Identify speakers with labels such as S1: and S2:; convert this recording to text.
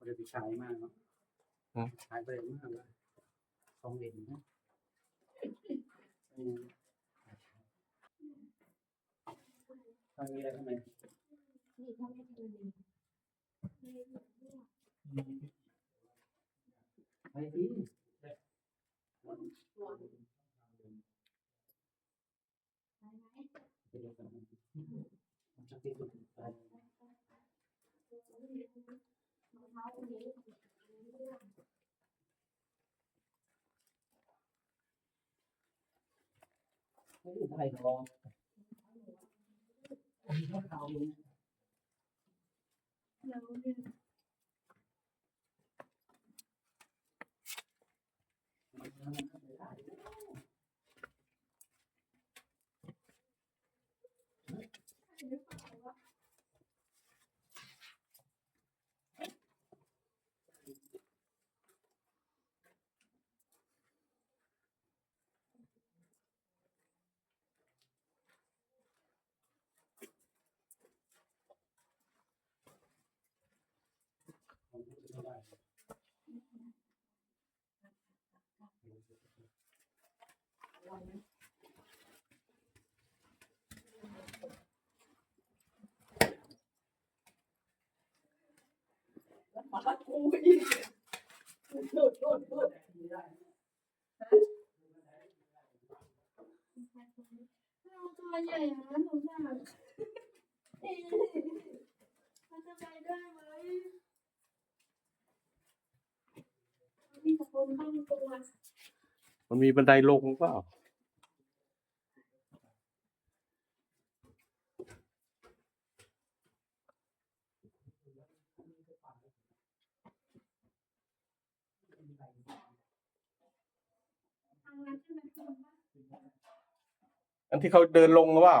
S1: เขาจะไปขายมากเนาะ
S2: อืม
S1: ขายไปมากเลยสองเหรียญนะอืมทางนี้อะไรข้างใน
S3: นี่เขาไม่ทำดีไม่ได้เลือก
S1: ไปที่
S3: ร้อนไปไหม
S1: เป็นแบบนั้นมันจะติดตัวไป
S3: รองเท้าคนนี้เรื่อง
S1: ไม่ได้อะไรหรอกอันนี้ก็เขาเอง
S3: แล้วเนี่ย
S1: มันทำไม่ได้
S3: หรือเปล่าวะ
S1: ผมพูดไม่ได้
S3: ร้ อนไหมา
S4: กูอีกหลุดหลุดหลุด
S3: เราตัวใหญ่นะหนูอยากมันจะไปได้ไหมมีแต่คนข้างตัว
S2: มันมีบันไดลงเปล่า
S3: ทางนั้นใช่ไหมคุณว่า
S2: อันที่เขาเดินลงหรือเปล่า